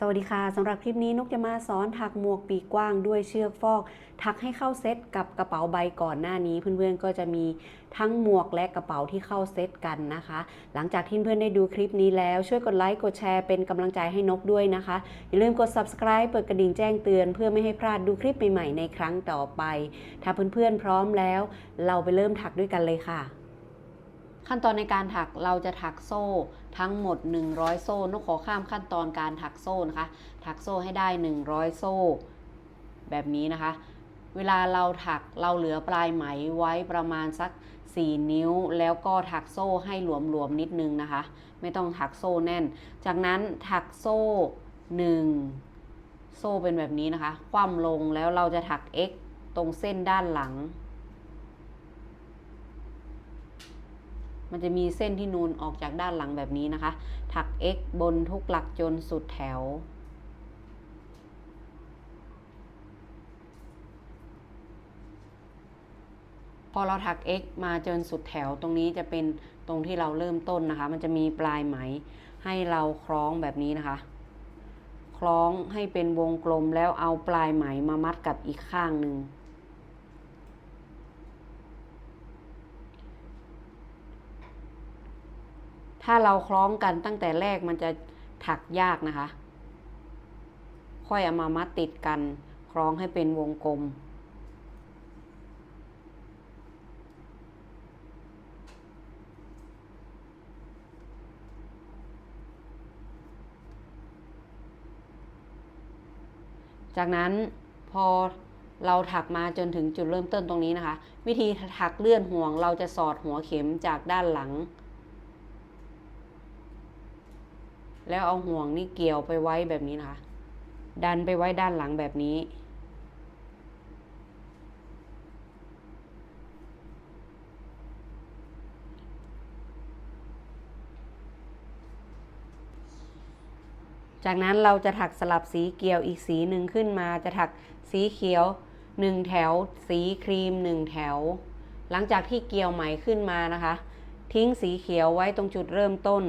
สวัสดีค่ะสำหรับคลิปนี้นกจะมาสอนถักหมวกปีกกว้างด้วยเชือกฟอก ถักให้เข้าเซตกับกระเป๋าใบก่อนหน้านี้ เพื่อนๆก็จะมีทั้งหมวกและกระเป๋าที่เข้าเซตกันนะคะ หลังจากที่เพื่อนๆได้ดูคลิปนี้แล้วช่วยกดไลค์กดแชร์เป็นกำลังใจให้นกด้วยนะคะ อย่าลืมกด subscribe เปิดกระดิ่งแจ้งเตือน เพื่อไม่ให้พลาดดูคลิปใหม่ๆในครั้งต่อไป ถ้าเพื่อนๆพร้อมแล้ว เราไปเริ่มถักด้วยกันเลยค่ะ ขั้นตอนในการถักเราจะถักโซ่ทั้งหมด 100 โซ่นกขอข้ามขั้นตอนการถักโซ่นะคะ ถักโซ่ให้ได้ 100 โซ่ แบบนี้นะคะ เวลาเราถักเราเหลือปลายไหมไว้ประมาณสัก 4 นิ้ว แล้วก็ถักโซ่ให้หลวมๆนิดนึงนะคะ ไม่ต้องถักโซ่แน่น จากนั้นถักโซ่ 1 โซ่เป็นแบบนี้นะคะ คว่ำลงแล้วเราจะถัก x ตรงเส้นด้านหลัง มันจะมีเส้นที่นูนออกจากด้านหลังแบบนี้นะคะ ถัก x บนทุกหลักจนสุดแถว พอเราถัก x มาจนสุดแถวตรงนี้จะเป็นตรงที่เราเริ่มต้นนะคะ มันจะมีปลายไหมให้เราคล้องแบบนี้นะคะ คล้องให้เป็นวงกลมแล้วเอาปลายไหมมามัดกับอีกข้างหนึ่ง ถ้าเราคล้องกันตั้งแต่แรกมันจะถักยากนะคะ ค่อยเอามามัดติดกันคล้องให้เป็นวงกลม จากนั้นพอเราถักมาจนถึงจุดเริ่มต้นตรงนี้นะคะ วิธีถักเลื่อนห่วงเราจะสอดหัวเข็มจากด้านหลัง แล้วเอาห่วงนี่เกี่ยวไปไว้แบบนี้นะคะ ดันไปไว้ด้านหลังแบบนี้ จากนั้นเราจะถักสลับสีเกี่ยวอีกสีหนึ่งขึ้นมาจะถักสีเขียวหนึ่งแถว สีครีมหนึ่งแถว หลังจากที่เกี่ยวไหมขึ้นมานะคะ ทิ้งสีเขียวไว้ตรงจุดเริ่มต้น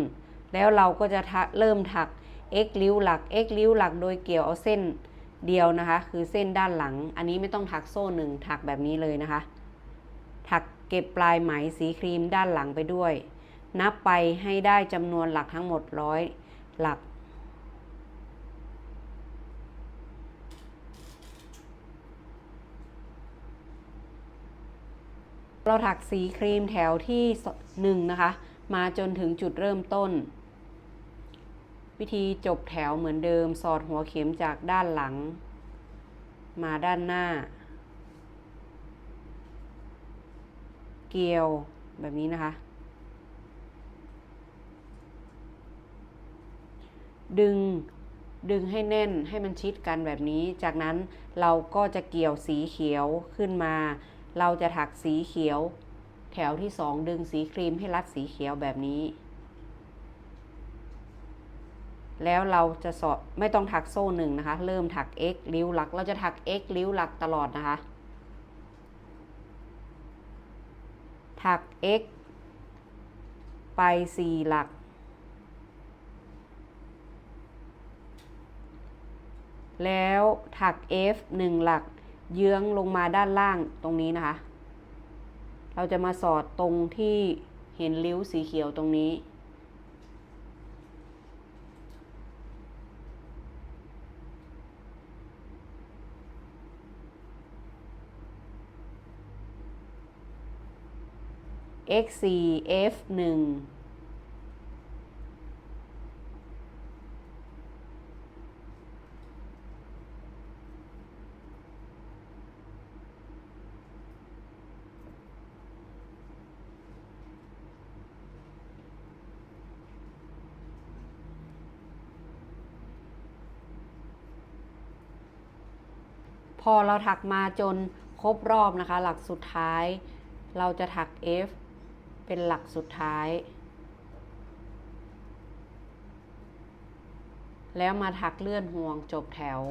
แล้วเราก็จะเริ่มถัก x ริ้วหลัก x ริ้วหลักโดยเกี่ยวเอาเส้นเดียวนะคะ คือเส้นด้านหลัง อันนี้ไม่ต้องถักโซ่หนึ่งถักแบบนี้เลยนะคะ ถักเก็บปลายไหมสีครีมด้านหลังไปด้วย นับไปให้ได้จำนวนหลักทั้งหมดร้อยหลัก เราถักสีครีมแถวที่หนึ่งนะคะ มาจนถึงจุดเริ่มต้น วิธีจบแถวเหมือนเดิม สอดหัวเข็มจากด้านหลัง มาด้านหน้า เกลียวแบบนี้นะคะ ดึงดึงให้แน่นให้มันชิดกันแบบนี้ จากนั้นเราก็จะเกี่ยวสีเขียวขึ้นมา เราจะถักสีเขียว แถวที่สองดึงสีครีมให้รัดสีเขียวแบบนี้ แล้วเราจะสอดไม่ต้องถักโซ่หนึ่งนะคะ เริ่มถัก x ริ้วหลัก เราจะถัก x ริ้วหลักตลอดนะคะ ถัก x ไป 4 หลัก แล้วถัก f 1 หลัก เยื้องลงมาด้านล่างตรงนี้นะคะ เราจะมาสอดตรงที่เห็นริ้วสีเขียวตรงนี้ x 4 f 1พอเราถักมาจนครบรอบนะคะ หลักสุดท้ายเราจะถัก F เป็นหลักสุดท้าย แล้วมาถักเลื่อนห่วงจบแถว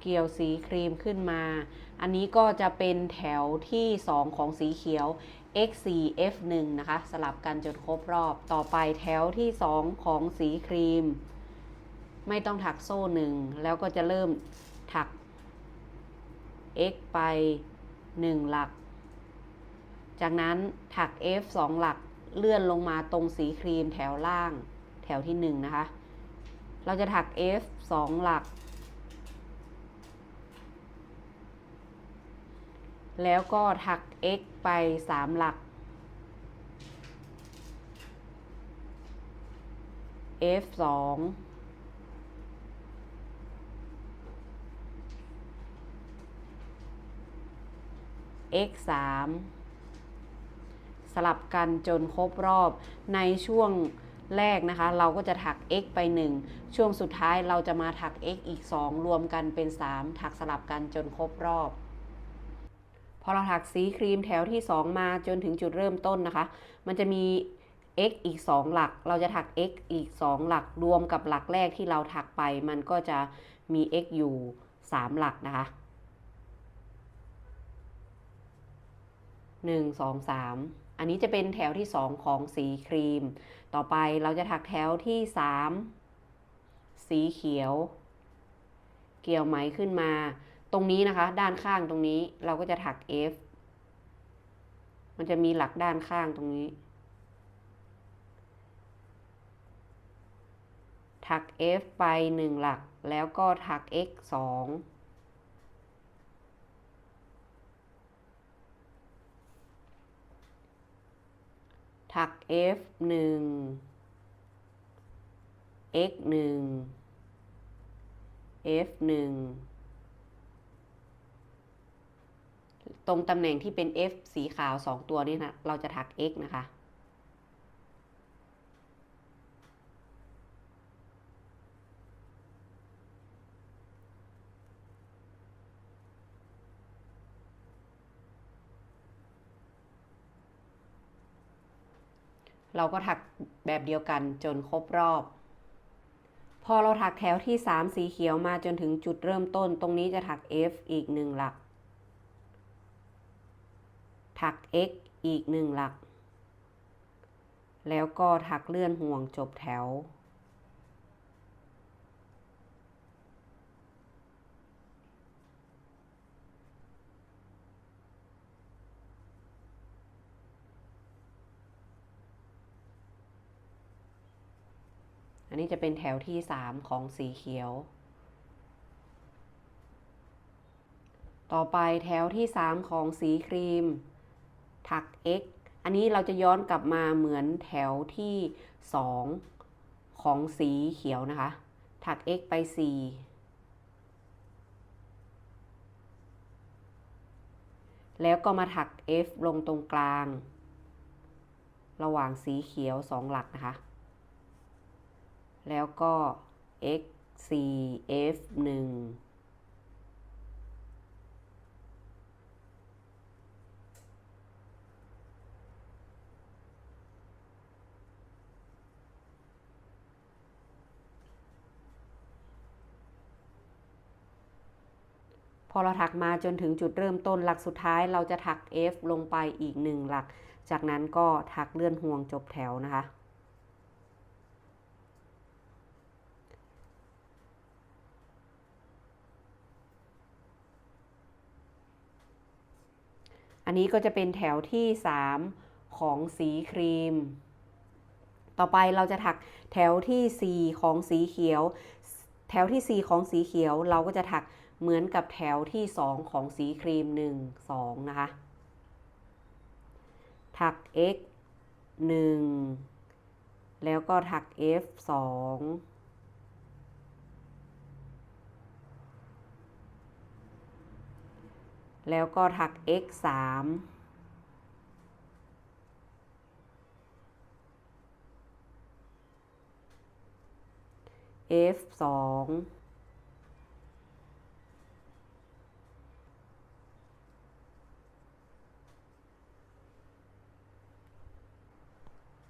เกี่ยวสีครีมขึ้นมา อันนี้ก็จะเป็นแถวที่ 2 ของสีเขียว x4 f1 นะคะ สลับกันจนครบรอบต่อไปแถวที่ 2 ของสีครีม ไม่ต้องถักโซ่หนึ่งแล้วก็จะเริ่มถัก x ไป 1 หลัก จากนั้นถัก f 2 หลักเลื่อนลงมาตรงสีครีมแถวล่างแถวที่ 1 นะคะ เราจะถัก f 2 หลัก แล้วก็ถัก x ไป 3 หลัก f 2 x 3สลับกันจนครบรอบในช่วงแรกนะคะ เราก็จะถัก x ไป 1 ช่วงสุดท้ายเราจะมาถัก x อีก 2 รวมกันเป็น 3 ถักสลับกันจนครบรอบ พอเราถักสีครีมแถวที่ 2 มาจนถึงจุดเริ่มต้นนะคะ มันจะมี x อีก 2 หลัก เราจะถัก x อีก 2 หลัก รวมกับหลักแรกที่เราถักไป มันก็จะมี x อยู่ 3 หลักนะคะ 1 2 3 อันนี้จะเป็นแถวที่ 2 ของสีครีม ต่อไปเราจะถักแถวที่ 3 สีเขียว เกี่ยวไหมขึ้นมา ตรงนี้นะคะ ด้านข้างตรงนี้เราก็จะถัก F มันจะมีหลักด้านข้างตรงนี้ ถัก F ไป 1 หลัก แล้วก็ถัก X 2 ถัก F 1 X 1 F 1ตรงตำแหน่งที่เป็น F สีขาว 2 ตัวนี้นะ เราจะถัก X นะคะ เราก็ถักแบบเดียวกันจนครบรอบ พอเราถักแถวที่ 3 สีเขียวมาจนถึงจุดเริ่มต้น ตรงนี้จะถัก F อีก1หลัก ถัก x อีก1หลัก แล้วก็ถักเลื่อนห่วงจบแถว อันนี้จะเป็นแถวที่ 3 ของสีเขียว ต่อไปแถวที่ 3 ของสีครีม ถัก x อันนี้เราจะย้อนกลับมาเหมือนแถวที่ 2 ของสีเขียวนะคะ ถัก x ไป 4 แล้วก็มาถัก f ลงตรงกลาง ระหว่างสีเขียว 2 หลักนะคะ แล้วก็ x 4 f 1พอเราถักมาจนถึงจุดเริ่มต้นหลักสุดท้ายเราจะถัก F ลงไปอีกหนึ่งหลัก จากนั้นก็ถักเลื่อนห่วงจบแถวนะคะ อันนี้ก็จะเป็นแถวที่ 3 ของสีครีม ต่อไปเราจะถักแถวที่ 4 ของสีเขียว แถวที่ 4 ของสีเขียว เราก็จะถักเหมือนกับแถวที่ 2 ของสีครีม 1 2 นะคะ ถัก x 1 แล้วก็ถัก f 2 แล้วก็ถัก x 3 f 2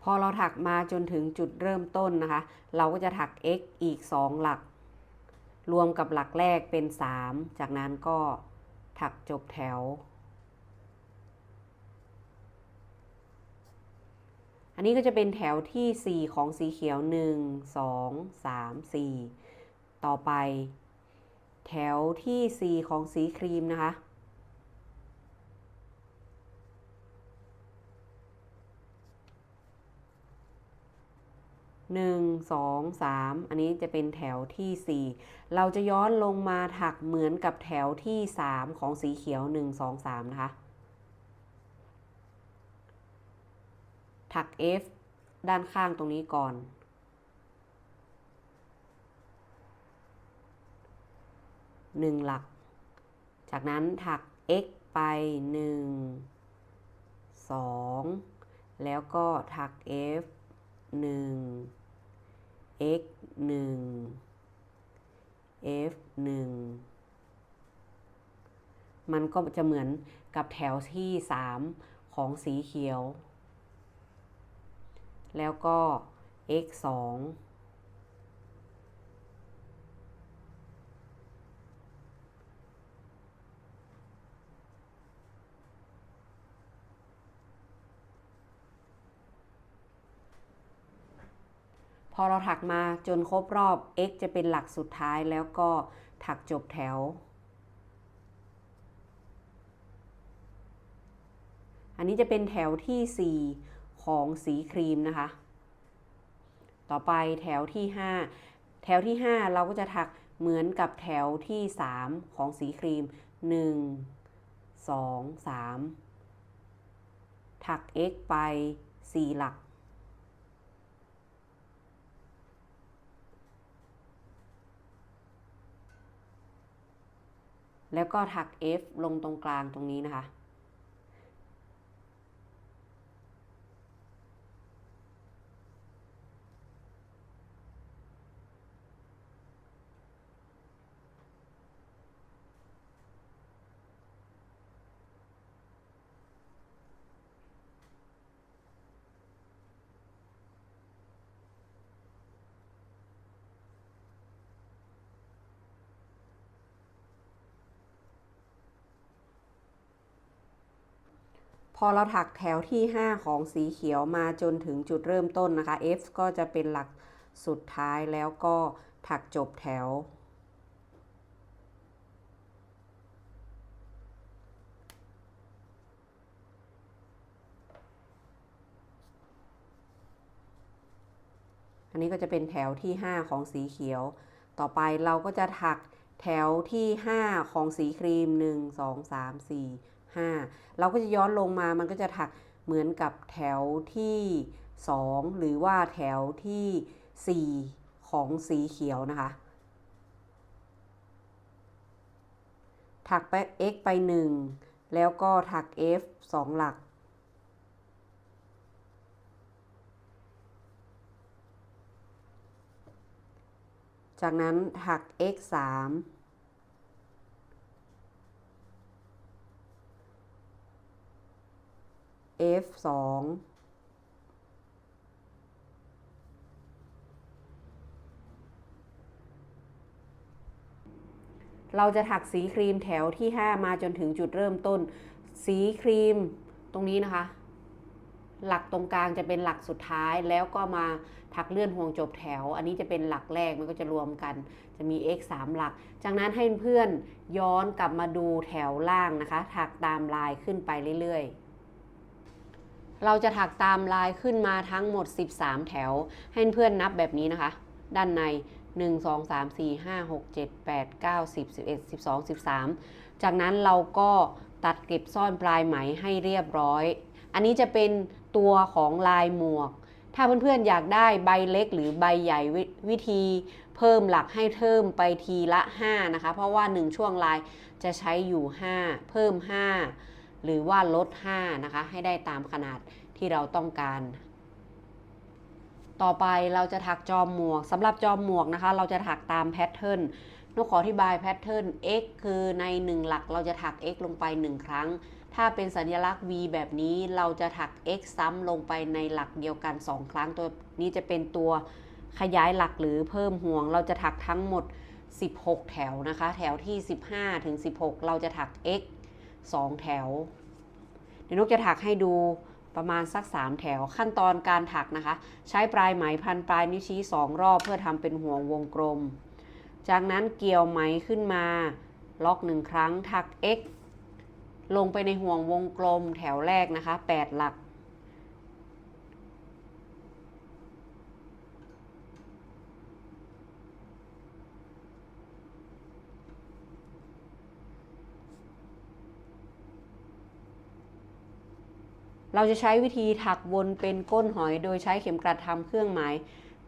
พอเราถักมาจนถึงจุดเริ่มต้นนะคะ เราก็จะถัก x อีก 2 หลัก รวมกับหลักแรกเป็น 3 จากนั้นก็ ถักจบแถว อันนี้ก็จะเป็นแถวที่ 4 ของสีเขียว 1 2 3 4 ต่อไป แถวที่ 4 ของสีครีมนะคะ หนึ่งสองสามอันนี้จะเป็นแถวที่สี่เราจะย้อนลงมาถักเหมือนกับแถวที่สามของสีเขียวหนึ่งสองสามนะคะ ถัก F ด้านข้างตรงนี้ก่อน หนึ่งหลัก จากนั้นถัก x ไปหนึ่งสองแล้วก็ถัก f หนึ่ง x หนึ่ง f หนึ่งมันก็จะเหมือนกับแถวที่ 3 ของสีเขียว แล้วก็ x 2 อเราถักมาจนครบรอบ x จะเป็นหลักสุดท้ายแล้วก็ถักจบแถว อันนี้จะเป็นแถวที่ 4 ของสีครีมนะคะ ต่อไปแถวที่ 5 แถวที่ 5 เราก็จะถักเหมือนกับแถวที่ 3 ของสีครีม 1 2 3 ถัก x ไป 4 หลัก แล้วก็ถัก F ลงตรงกลางตรงนี้นะคะ พอเราถักแถวที่ 5 ของสีเขียวมาจนถึงจุดเริ่มต้นนะคะ F ก็จะเป็นหลักสุดท้ายแล้วก็ถักจบแถว อันนี้ก็จะเป็นแถวที่ 5 ของสีเขียว ต่อไปเราก็จะถักแถวที่ 5 ของสีครีม 1 2 3 4 5 เราก็จะย้อนลงมามันก็จะถักเหมือนกับแถวที่ 2 หรือว่าแถวที่ 4 ของสีเขียวนะคะ ถักไป x ไป 1 แล้วก็ถัก f 2 หลักจากนั้นถัก x 3 F 2เราจะถักสีครีมแถวที่ 5 มาจนถึงจุดเริ่มต้น สีครีมตรงนี้นะคะ หลักตรงกลางจะเป็นหลักสุดท้ายแล้วก็มาถักเลื่อนห่วงจบแถว อันนี้จะเป็นหลักแรกมันก็จะรวมกัน จะมี x 3 หลัก จากนั้นให้เพื่อนย้อนกลับมาดูแถวล่างนะคะ ถักตามลายขึ้นไปเรื่อยๆ เราจะถักตามลายขึ้นมาทั้งหมด 13 แถว ให้เพื่อนนับแบบนี้นะคะ ด้านใน 1 2 3 4 5 6 7 8 9 10 11 12 13 จากนั้นเราก็ตัดเก็บซ่อนปลายไหมให้เรียบร้อย อันนี้จะเป็นตัวของลายหมวก ถ้าเพื่อนๆอยากได้ใบเล็กหรือใบใหญ่ววิธีเพิ่มหลักให้เพิ่มไปทีละ 5 นะคะ เพราะว่า 1 ช่วงลายจะใช้อยู่ 5 เพิ่ม 5 หรือว่าลด5นะคะให้ได้ตามขนาดที่เราต้องการ ต่อไปเราจะถักจอมหมวกสำหรับจอมหมวกนะคะ เราจะถักตามแพทเทิร์นนกขออธิบายแพทเทิร์น x คือใน 1 หลักเราจะถัก x ลงไป 1 ครั้ง ถ้าเป็นสัญลักษณ์ v แบบนี้เราจะถัก x ซ้ำลงไปในหลักเดียวกัน 2 ครั้งตัวนี้จะเป็นตัวขยายหลักหรือเพิ่มห่วง เราจะถักทั้งหมด 16 แถวนะคะ แถวที่ 15 ถึง 16 เราจะถัก x 2 แถวเดี๋ยวนกจะถักให้ดูประมาณสัก 3 แถวขั้นตอนการถักนะคะ ใช้ปลายไหมพันปลายนิ้วชี้ 2 รอบเพื่อทำเป็นห่วงวงกลม จากนั้นเกี่ยวไหมขึ้นมา ล็อกหนึ่งครั้งถัก x ลงไปในห่วงวงกลมแถวแรกนะคะ 8 หลัก เราจะใช้วิธีถักวนเป็นก้นหอยโดยใช้เข็มกลัดทำเครื่องหมาย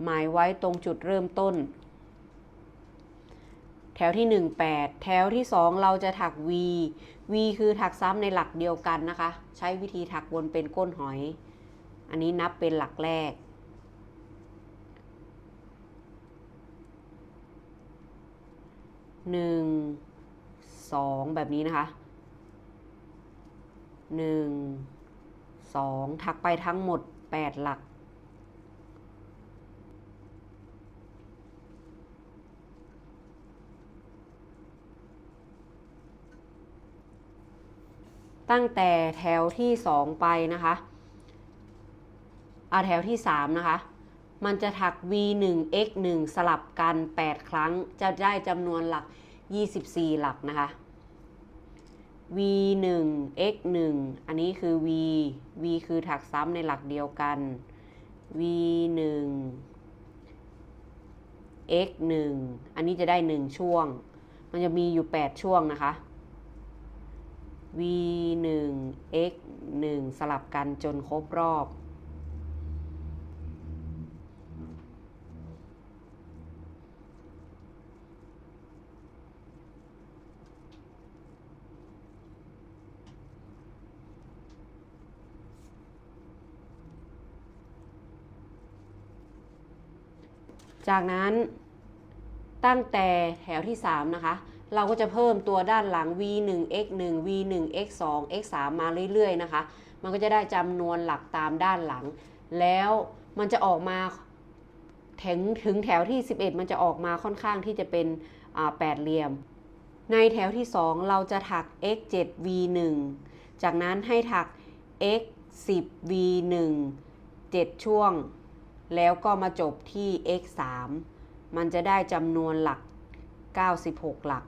หมายไว้ตรงจุดเริ่มต้น แถวที่ 1 8 แถวที่ 2 เราจะถัก V V คือถักซ้ำในหลักเดียวกันนะคะ ใช้วิธีถักวนเป็นก้นหอย อันนี้นับเป็นหลักแรกหนึ่งสองแบบนี้นะคะหนึ่ง สองถักไปทั้งหมดแปดหลัก ตั้งแต่แถวที่สองไปนะคะอาแถวที่สามนะคะ มันจะถัก v 1 x 1 สลับกัน 8 ครั้ง จะได้จำนวนหลัก 24 หลักนะคะ v 1 x 1อันนี้คือ v v คือถักซ้ำในหลักเดียวกัน v 1 x 1อันนี้จะได้ 1 ช่วง มันจะมีอยู่ 8 ช่วงนะคะ v 1 x 1สลับกันจนครบรอบ จากนั้นตั้งแต่แถวที่ 3 นะคะ เราก็จะเพิ่มตัวด้านหลัง v 1 x 1 v 1 x 2 x 3 มาเรื่อยๆนะคะ มันก็จะได้จำนวนหลักตามด้านหลัง แล้วมันจะออกมาถึงถึงแถวที่ 11 มันจะออกมาค่อนข้างที่จะเป็นแปดเหลี่ยม ในแถวที่ 2 เราจะถัก x 7 v 1จากนั้นให้ถัก x 10 v 1 7 ช่วง แล้วก็มาจบที่ x 3มันจะได้จำนวนหลัก 96 หลัก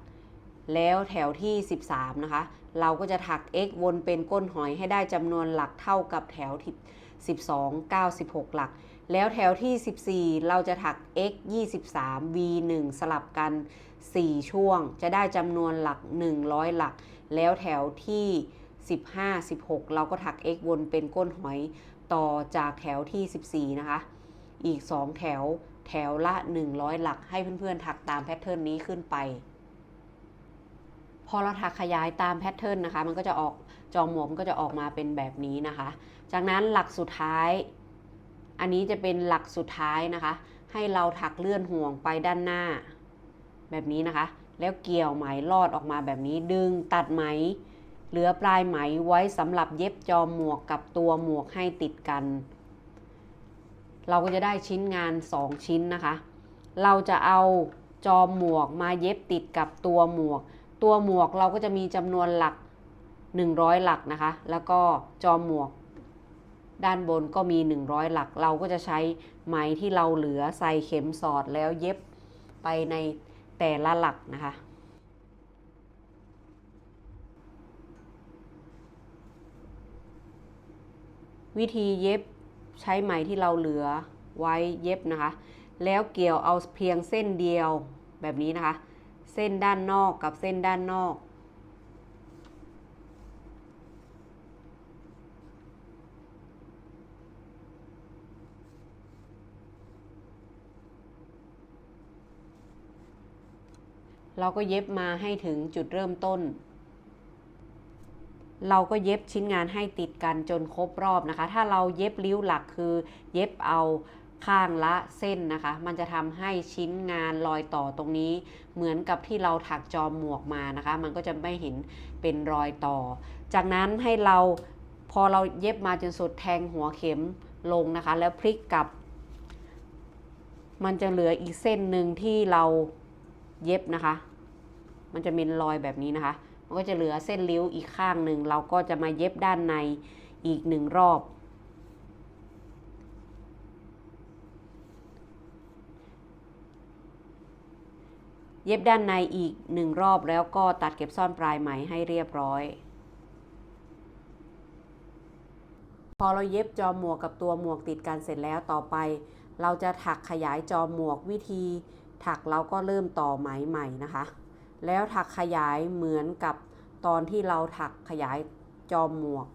แล้วแถวที่ 13 นะคะ เราก็จะถัก x วนเป็นก้นหอยให้ได้จำนวนหลักเท่ากับแถวที่12 96 หลัก แล้วแถวที่ 14 เราจะถัก x 23 v 1สลับกัน 4 ช่วง จะได้จำนวนหลัก 100 หลัก แล้วแถวที่ 15 16 เราก็ถัก x วนเป็นก้นหอยต่อจากแถวที่ 14 นะคะ อีก 2 แถว แถวละ 100 หลัก ให้เพื่อนๆถักตามแพทเทิร์นนี้ขึ้นไป พอเราถักขยายตามแพทเทิร์นนะคะ มันก็จะออกจอมหมวกก็จะออกมาเป็นแบบนี้นะคะ จากนั้นหลักสุดท้าย อันนี้จะเป็นหลักสุดท้ายนะคะ ให้เราถักเลื่อนห่วงไปด้านหน้า แบบนี้นะคะ แล้วเกี่ยวไหมลอดออกมาแบบนี้ ดึงตัดไหม เหลือปลายไหมไว้สำหรับเย็บจอมหมวกกับตัวหมวกให้ติดกัน เราก็จะได้ชิ้นงาน 2 ชิ้นนะคะ เราจะเอาจอมหมวกมาเย็บติดกับตัวหมวก ตัวหมวกเราก็จะมีจำนวนหลัก 100 หลักนะคะ แล้วก็จอมหมวก ด้านบนก็มี 100 หลัก เราก็จะใช้ไหมที่เราเหลือใส่เข็มสอดแล้วเย็บไปในแต่ละหลักนะคะวิธีเย็บ ใช้ไหมที่เราเหลือไว้เย็บนะคะ แล้วเกี่ยวเอาเพียงเส้นเดียวแบบนี้นะคะ เส้นด้านนอกกับเส้นด้านนอก เราก็เย็บมาให้ถึงจุดเริ่มต้น เราก็เย็บชิ้นงานให้ติดกันจนครบรอบนะคะ ถ้าเราเย็บริ้วหลักคือ เย็บเอาข้างละเส้นนะคะ มันจะทำให้ชิ้นงานรอยต่อตรงนี้ เหมือนกับที่เราถักจอมหมวกมานะคะ มันก็จะไม่เห็นเป็นรอยต่อ จากนั้นให้เราพอเราเย็บมาจนสุดแทงหัวเข็มลงนะคะ แล้วพลิกกลับ มันจะเหลืออีกเส้นหนึ่งที่เราเย็บนะคะ มันจะเป็นรอยแบบนี้นะคะ มันก็จะเหลือเส้นริ้วอีกข้างหนึ่ง เราก็จะมาเย็บด้านในอีกหนึ่งรอบ เย็บด้านในอีกหนึ่งรอบแล้วก็ตัดเก็บซ่อนปลายไหมให้เรียบร้อย พอเราเย็บจอหมวกกับตัวหมวกติดกันเสร็จแล้วต่อไป เราจะถักขยายจอหมวกวิธี ถักเราก็เริ่มต่อไหมใหม่นะคะ แล้วถักขยายเหมือนกับตอนที่เราถักขยายจอหมวก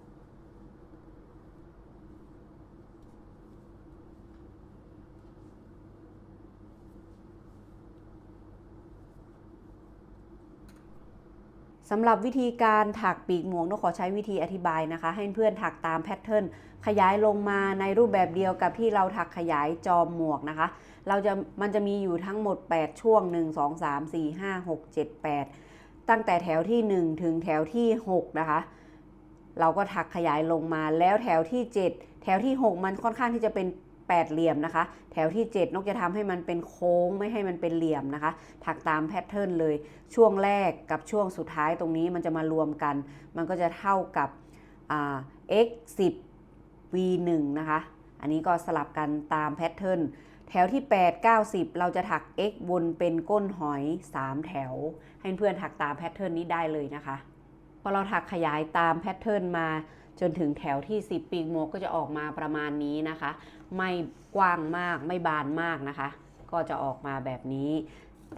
สำหรับวิธีการถักปีกหมวกนกขอใช้วิธีอธิบายนะคะ ให้เพื่อนถักตามแพทเทิร์นขยายลงมาในรูปแบบเดียวกับที่เราถักขยายจอมหมวกนะคะ เราจะมันจะมีอยู่ทั้งหมด 8 ช่วง 1 2 3 4 5 6 7 8 ตั้งแต่แถวที่ 1 ถึงแถวที่ 6 นะคะ เราก็ถักขยายลงมาแล้วแถวที่ 7 แถวที่ 6 มันค่อนข้างที่จะเป็นแปดเหลี่ยมนะคะ แถวที่ 7 นกจะทำให้มันเป็นโค้งไม่ให้มันเป็นเหลี่ยมนะคะ ถักตามแพทเทิร์นเลย ช่วงแรกกับช่วงสุดท้ายตรงนี้มันจะมารวมกัน มันก็จะเท่ากับ x 10 v 1นะคะ อันนี้ก็สลับกันตามแพทเทิร์น แถวที่ 8 9 10เราจะถัก x วนเป็นก้นหอย 3 แถว ให้เพื่อนถักตามแพทเทิร์นนี้ได้เลยนะคะ พอเราถักขยายตามแพทเทิร์นมาจนถึงแถวที่ 10 ปีกหมวกก็จะออกมาประมาณนี้นะคะ ไม่กว้างมากไม่บานมากนะคะ ก็จะออกมาแบบนี้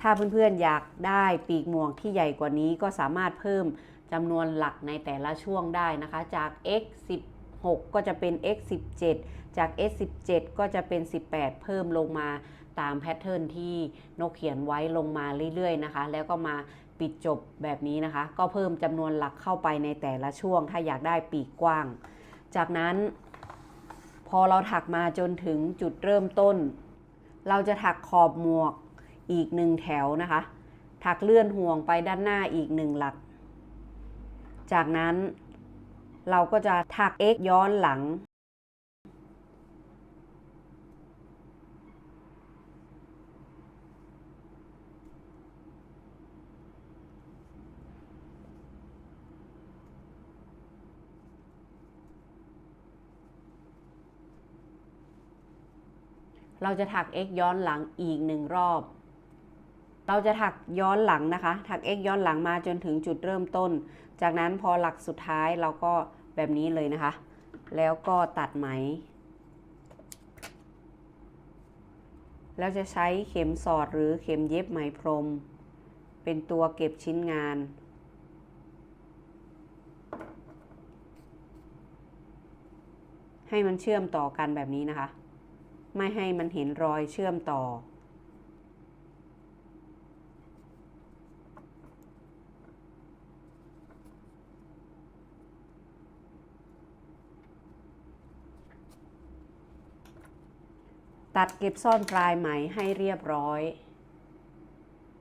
ถ้าเพื่อนๆอยากได้ปีกหมวกที่ใหญ่กว่านี้ก็สามารถเพิ่มจำนวนหลักในแต่ละช่วงได้นะคะ จาก x 16 ก็จะเป็น x 17 จาก x 17 ก็จะเป็น 18 เพิ่มลงมาตามแพทเทิร์นที่นกเขียนไว้ลงมาเรื่อยๆนะคะ แล้วก็มาปิดจบแบบนี้นะคะ ก็เพิ่มจำนวนหลักเข้าไปในแต่ละช่วง ถ้าอยากได้ปีกกว้าง จากนั้น พอเราถักมาจนถึงจุดเริ่มต้น เราจะถักขอบหมวกอีกหนึ่งแถวนะคะ ถักเลื่อนห่วงไปด้านหน้าอีกหนึ่งหลัก จากนั้นเราก็จะถัก x ย้อนหลัง เราจะถัก x ย้อนหลังอีกหนึ่งรอบ เราจะถักย้อนหลังนะคะ ถัก x ย้อนหลังมาจนถึงจุดเริ่มต้น จากนั้นพอหลักสุดท้ายเราก็แบบนี้เลยนะคะ แล้วก็ตัดไหม แล้วจะใช้เข็มสอดหรือเข็มเย็บไหมพรม เป็นตัวเก็บชิ้นงานให้มันเชื่อมต่อกันแบบนี้นะคะ ไม่ให้มันเห็นรอยเชื่อมต่อ ตัดเก็บซ่อนปลายไหมให้เรียบร้อย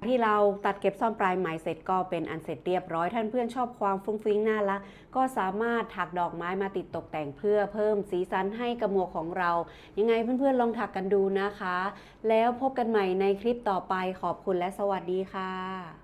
ที่เราตัดเก็บซ่อนปลายไหมเสร็จก็เป็นอันเสร็จเรียบร้อยท่านเพื่อนชอบความฟุ้งฟิ้งน่ารักก็สามารถถักดอกไม้มาติดตกแต่งเพื่อเพิ่มสีสันให้กระหมวกของเรา ยังไงเพื่อนๆลองถักกันดูนะคะ แล้วพบกันใหม่ในคลิปต่อไปขอบคุณและสวัสดีค่ะ